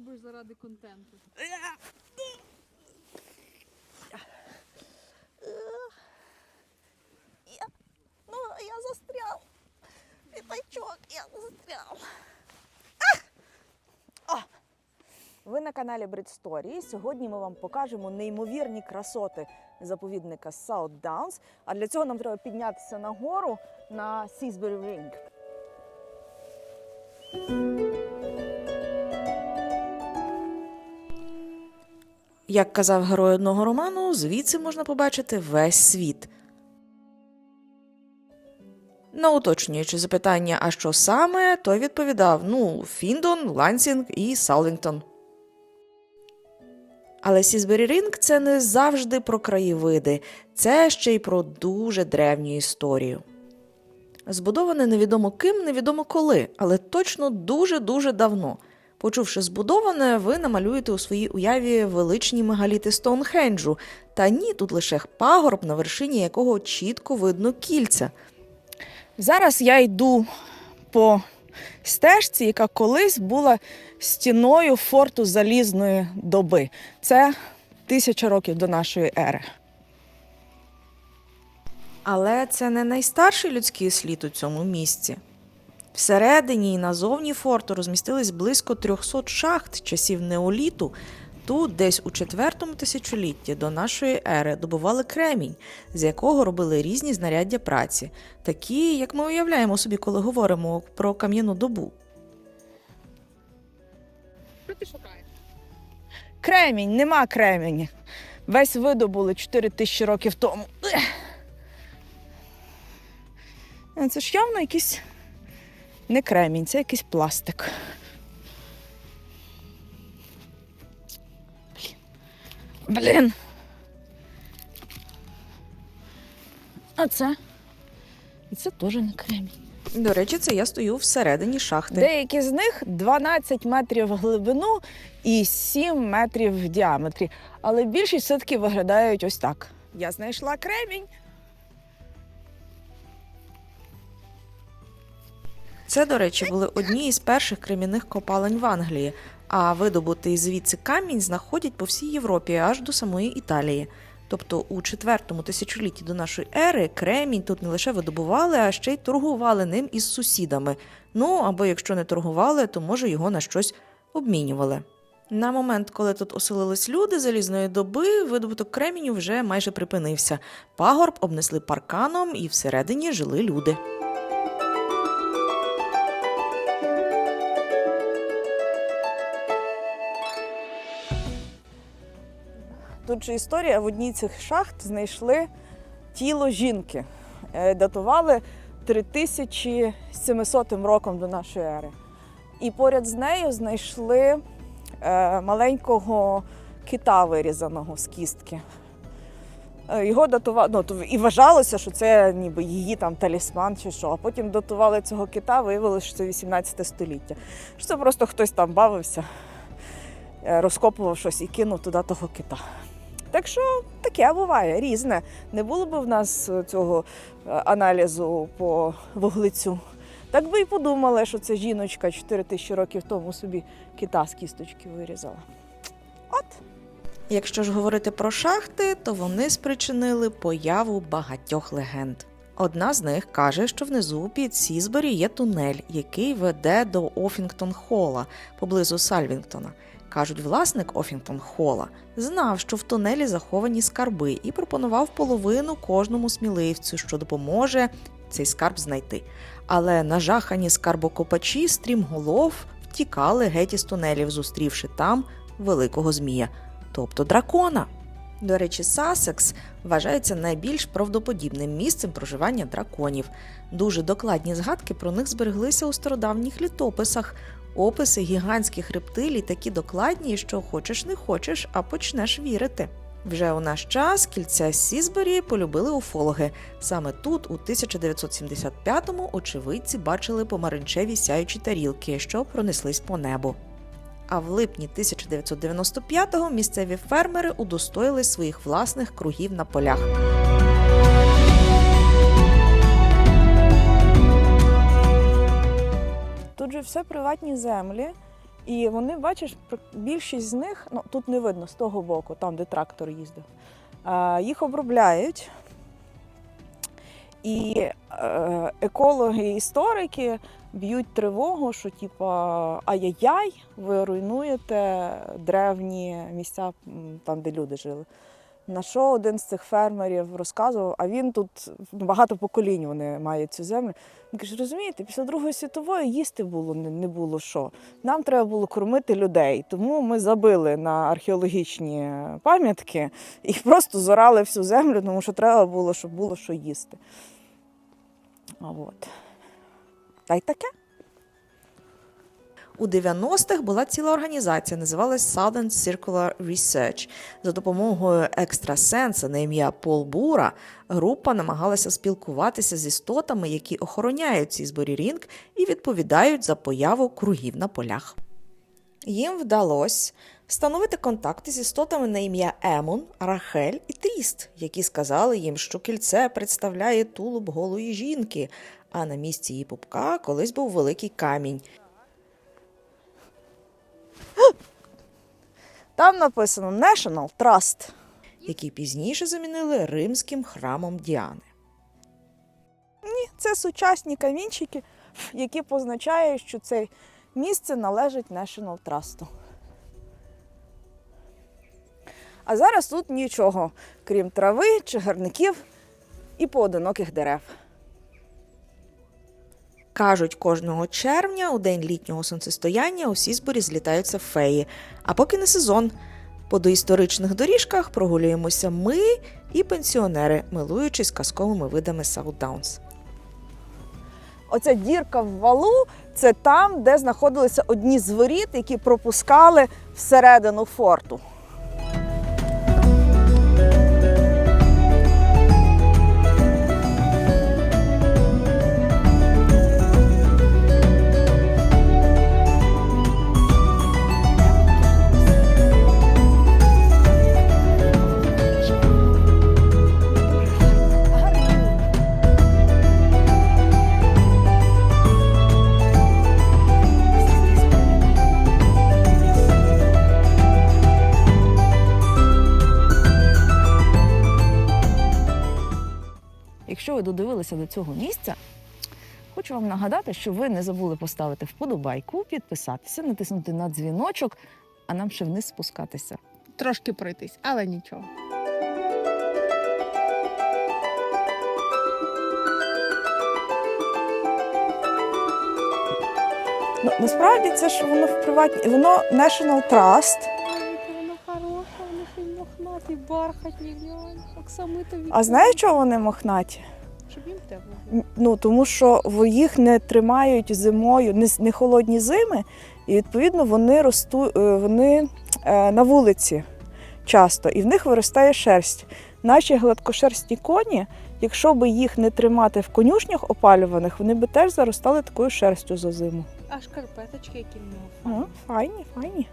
робиш заради контенту? Я, ну, я застрял. Пятачок, я застрял. Ви на каналі Брідсторі. Сьогодні ми вам покажемо неймовірні красоти заповідника South Downs. А для цього нам треба піднятися на гору на Сісбері Рінг. Як казав герой одного роману, звідси можна побачити весь світ. На уточнюючи запитання, а що саме, той відповідав: ну, Фіндон, Лансінг і Салвінгтон. Але Сізбері Рінг це не завжди про краєвиди, це ще й про дуже древню історію. Збудоване невідомо ким, невідомо коли, але точно дуже-дуже давно. Почувши збудоване, ви намалюєте у своїй уяві величні мегаліти Стоунхенджу. Та ні, тут лише пагорб, на вершині якого чітко видно кільця. Зараз я йду по стежці, яка колись була стіною форту залізної доби. Це тисяча років до нашої ери. Але це не найстарший людський слід у цьому місці. Всередині і назовні форту розмістились близько 300 шахт часів неоліту. Тут, десь у четвертому тисячолітті до нашої ери, добували кремінь, з якого робили різні знаряддя праці, такі, як ми уявляємо собі, коли говоримо про кам'яну добу. Що ти шукаєш? Кремінь, нема кремінь. Весь видобули 4 тисячі років тому. Це ж явно якийсь не кремінь, це якийсь пластик. Блін. Блін. А це? І це теж не кремінь. До речі, це я стою всередині шахти. Деякі з них 12 метрів в глибину і 7 метрів в діаметрі. Але більшість все-таки виглядають ось так. Я знайшла кремінь. Це, до речі, були одні із перших кремінних копалень в Англії, а видобутий звідси камінь знаходять по всій Європі аж до самої Італії. Тобто у четвертому тисячолітті до нашої ери кремінь тут не лише видобували, а ще й торгували ним із сусідами. Ну або якщо не торгували, то може його на щось обмінювали. На момент, коли тут оселились люди залізної доби, видобуток креміню вже майже припинився. Пагорб обнесли парканом і всередині жили люди. Тут же історія в одній цих шахт знайшли тіло жінки. Е, Датували 3700 роком до нашої ери. І поряд з нею знайшли е, маленького кита вирізаного з кістки. Е, Його датували, ну, і вважалося, що це ніби її там талісман чи що. А потім датували цього кита, виявилося, що це 18 століття. Що це просто хтось там бавився, розкопував щось і кинув туди того кита. Так що таке буває різне. Не було б в нас е, цього е, аналізу по вуглецю. Так би і подумали, що це жіночка 4 тисячі років тому собі кита з кісточки вирізала. От. Якщо ж говорити про шахти, то вони спричинили появу багатьох легенд. Одна з них каже, що внизу під Сізбері є тунель, який веде до Офінгтон Холла поблизу Сальвінгтона. Кажуть, власник Офінгтон Холла знав, що в тунелі заховані скарби, і пропонував половину кожному сміливцю, що допоможе цей скарб знайти. Але нажахані скарбокопачі стрімголов втікали геть із тунелів, зустрівши там великого змія, тобто дракона. До речі, Сасекс вважається найбільш правдоподібним місцем проживання драконів. Дуже докладні згадки про них збереглися у стародавніх літописах. Описи гігантських рептилій такі докладні, що хочеш не хочеш, а почнеш вірити. Вже у наш час кільця Сізбері полюбили уфологи. Саме тут, у 1975-му, очевидці бачили помаранчеві сяючі тарілки, що пронеслись по небу. А в липні 1995-го місцеві фермери удостоїлись своїх власних кругів на полях. Тут же все приватні землі, І вони, бачиш, більшість з них, ну тут не видно з того боку, там, де трактор їздив, їх обробляють. І е, екологи і історики б'ють тривогу, що типа ай-яй-яй, ви руйнуєте древні місця там, де люди жили. На що один з цих фермерів розказував, а він тут ну, багато поколінь вони мають цю землю. Він каже, розумієте, після Другої світової їсти було не, було що. Нам треба було кормити людей. Тому ми забили на археологічні пам'ятки і просто зорали всю землю, тому що треба було, щоб було що їсти. А От. Та й таке. У 90-х була ціла організація, називалась Southern Circular Research. За допомогою екстрасенса на ім'я Пол Бура група намагалася спілкуватися з істотами, які охороняють ці зборі рінг і відповідають за появу кругів на полях. Їм вдалося встановити контакти з істотами на ім'я Емон, Рахель і Тріст, які сказали їм, що кільце представляє тулуб голої жінки, а на місці її пупка колись був великий камінь. Там написано National Trust. який пізніше замінили римським храмом Діани. Ні, Це сучасні камінчики, які позначають, що це місце належить National Trust. А зараз тут нічого, крім трави, чагарників і поодиноких дерев. Кажуть, кожного червня, у день літнього сонцестояння, у Сісборі злітаються феї. А поки не сезон. По доісторичних доріжках прогулюємося ми і пенсіонери, милуючись казковими видами Саутдаунс. Оця дірка в валу це там, де знаходилися одні з воріт, які пропускали всередину форту. Ви додивилися до цього місця, хочу вам нагадати, що ви не забули поставити вподобайку, підписатися, натиснути на дзвіночок, а нам ще вниз спускатися. Трошки пройтись, але нічого. Ну, насправді це ж воно в приватні, воно National Trust. Воно хороше, воно ще й мохнатий, бархатний, глянь, оксамитові. А знаєш, чого вони мохнаті? Щоб їм тепло було. Ну тому що їх не тримають зимою, не, не холодні зими, і відповідно вони ростуть, вони е, на вулиці часто, і в них виростає шерсть. Наші гладкошерстні коні, якщо би їх не тримати в конюшнях опалюваних, вони би теж заростали такою шерстю за зиму. А шкарпеточки, які в нього О, файні, файні.